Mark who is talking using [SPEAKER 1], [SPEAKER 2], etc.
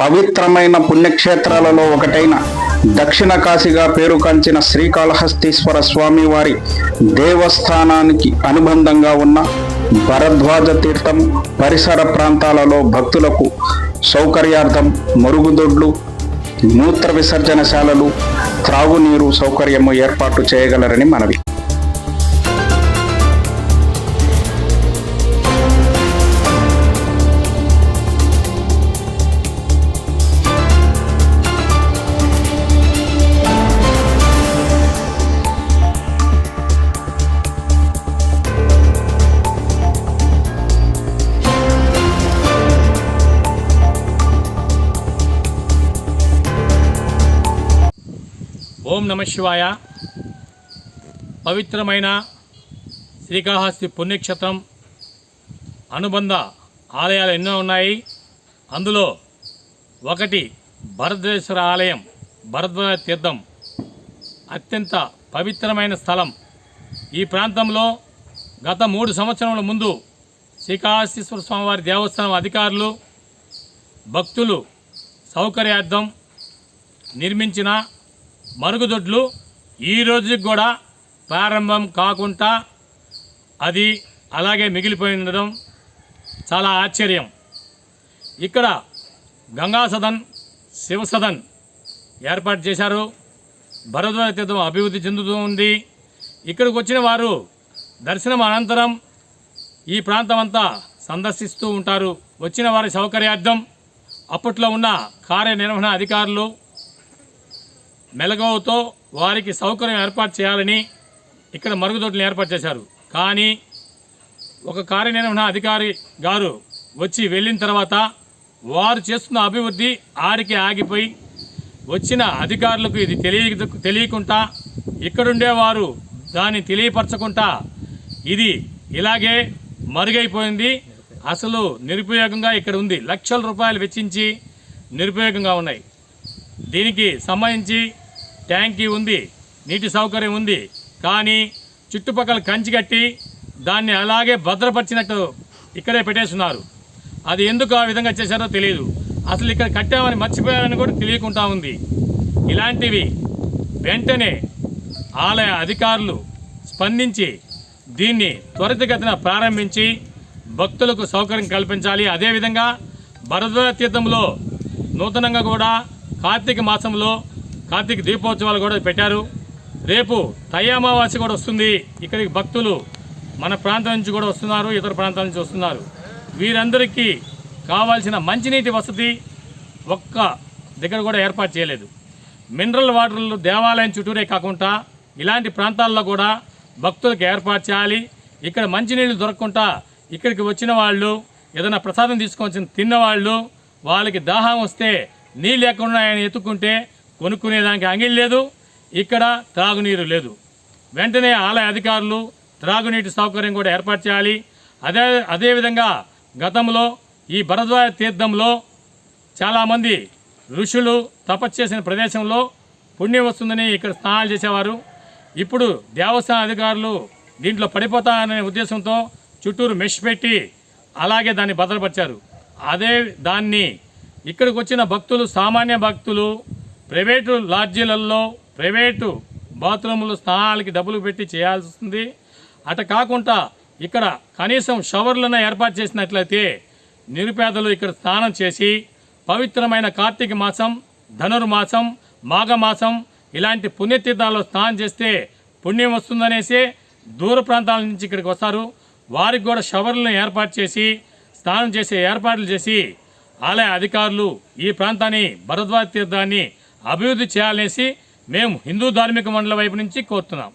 [SPEAKER 1] పవిత్రమైన పుణ్యక్షేత్రాలలో ఒకటైన దక్షిణ కాశీగా పేరుగాంచిన శ్రీకాళహస్తీశ్వర స్వామి వారి దేవస్థానానికి అనుబంధంగా ఉన్న భరద్వాజ తీర్థం పరిసర ప్రాంతాలలో భక్తులకు సౌకర్యార్థం మరుగుదొడ్లు మూత్ర విసర్జనశాలలు త్రాగునీరు సౌకర్యము ఏర్పాటు చేయగలరని మనవి.
[SPEAKER 2] ఓం నమ శివాయ. పవిత్రమైన శ్రీకాళహస్తి పుణ్యక్షేత్రం అనుబంధ ఆలయాలు ఎన్నో ఉన్నాయి. అందులో ఒకటి భరద్వేశ్వర ఆలయం భరద్వాజ తీర్థం. అత్యంత పవిత్రమైన స్థలం. ఈ ప్రాంతంలో గత మూడు సంవత్సరముల ముందు శ్రీకాళహస్తీశ్వర స్వామివారి దేవస్థానం అధికారులు భక్తులు సౌకర్యార్థం నిర్మించిన మరుగుదొడ్లు ఈ రోజుకి కూడా ప్రారంభం కాకుండా అది అలాగే మిగిలిపోయి ఉండడం చాలా ఆశ్చర్యం. ఇక్కడ గంగా సదన్ శివ సదన్ ఏర్పాటు చేశారు. భరద్వాజ తీర్థం అభివృద్ధి చెందుతూ ఉంది. ఇక్కడికి వచ్చిన వారు దర్శనం అనంతరం ఈ ప్రాంతం అంతా సందర్శిస్తూ ఉంటారు. వచ్చిన వారి సౌకర్యార్థం అప్పట్లో ఉన్న కార్యనిర్వహణ అధికారులు మెలగవతో వారికి సౌకర్యం ఏర్పాటు చేయాలని ఇక్కడ మరుగుదొడ్లను ఏర్పాటు చేశారు. కానీ ఒక కార్యనిర్వహణ అధికారి గారు వచ్చి వెళ్ళిన తర్వాత వారు చేస్తున్న అభివృద్ధి ఆడికి ఆగిపోయి వచ్చిన అధికారులకు ఇది తెలియ తెలియకుండా ఇక్కడుండేవారు దాన్ని తెలియపరచకుండా ఇది ఇలాగే మరుగైపోయింది. అసలు నిరుపయోగంగా ఇక్కడ ఉంది. లక్షల రూపాయలు వెచ్చించి నిరుపయోగంగా ఉన్నాయి. దీనికి సంబంధించి ట్యాంకీ ఉంది నీటి సౌకర్యం ఉంది కానీ చుట్టుపక్కల కంచి కట్టి దాన్ని అలాగే భద్రపరిచినట్టు ఇక్కడే పెట్టేస్తున్నారు. అది ఎందుకు ఆ విధంగా చేశారో తెలియదు అసలు ఇక్కడ కట్టామని మర్చిపోయారని కూడా తెలియకుండా ఉంది. ఇలాంటివి వెంటనే ఆలయ అధికారులు స్పందించి దీన్ని త్వరితగతిన ప్రారంభించి భక్తులకు సౌకర్యం కల్పించాలి. అదేవిధంగా భరద్వాజ తీర్థంలో నూతనంగా కూడా కార్తీక మాసంలో కార్తీక దీపోత్సవాలు కూడా పెట్టారు. రేపు తయ్యామావాసి కూడా వస్తుంది. ఇక్కడికి భక్తులు మన ప్రాంతం నుంచి కూడా వస్తున్నారు ఇతర ప్రాంతాల నుంచి వస్తున్నారు. వీరందరికీ కావాల్సిన మంచినీటి వసతి ఒక్క దగ్గర కూడా ఏర్పాటు చేయలేదు. మినరల్ వాటర్లు దేవాలయం చుట్టూరే కాకుండా ఇలాంటి ప్రాంతాల్లో కూడా భక్తులకు ఏర్పాటు చేయాలి. ఇక్కడ మంచినీళ్ళు దొరకకుండా ఇక్కడికి వచ్చిన వాళ్ళు ఏదైనా ప్రసాదం తీసుకొని తిన్న వాళ్ళు వాళ్ళకి దాహం వస్తే నీళ్ళు లేకుండా ఆయన ఎత్తుకుంటే కొనుక్కునేదానికి అంగిల్ లేదు ఇక్కడ త్రాగునీరు లేదు. వెంటనే ఆలయ అధికారులు త్రాగునీటి సౌకర్యం కూడా ఏర్పాటు చేయాలి. అదే అదేవిధంగా గతంలో ఈ భరద్వాజ తీర్థంలో చాలామంది ఋషులు తపస్సు చేసిన ప్రదేశంలో పుణ్యం వస్తుందని ఇక్కడ స్నానాలు చేసేవారు. ఇప్పుడు దేవస్థాన అధికారులు దీంట్లో పడిపోతారనే ఉద్దేశంతో చుట్టూరు మెష్ పెట్టి అలాగే దాన్ని భద్రపరిచారు. అదే దాన్ని ఇక్కడికి వచ్చిన భక్తులు సామాన్య భక్తులు ప్రైవేటు లాడ్జీలలో ప్రైవేటు బాత్రూములు స్నానాలకి డబ్బులు పెట్టి చేయాల్సి వస్తుంది. అట కాకుండా ఇక్కడ కనీసం షవర్లను ఏర్పాటు చేసినట్లయితే నిరుపేదలు ఇక్కడ స్నానం చేసి పవిత్రమైన కార్తీక మాసం ధనుర్మాసం మాఘమాసం ఇలాంటి పుణ్యతీర్థాల్లో స్నానం చేస్తే పుణ్యం వస్తుందనేసి దూర ప్రాంతాల నుంచి ఇక్కడికి వస్తారు. వారికి కూడా షవర్లను ఏర్పాటు చేసి స్నానం చేసే ఏర్పాట్లు చేసి ఆలయ అధికారులు ఈ ప్రాంతాన్ని భరద్వాజ తీర్థాన్ని అభివృద్ధి చేయాలనేసి మేము హిందూ ధార్మిక మండలి వైపు నుంచి కోరుతున్నాం.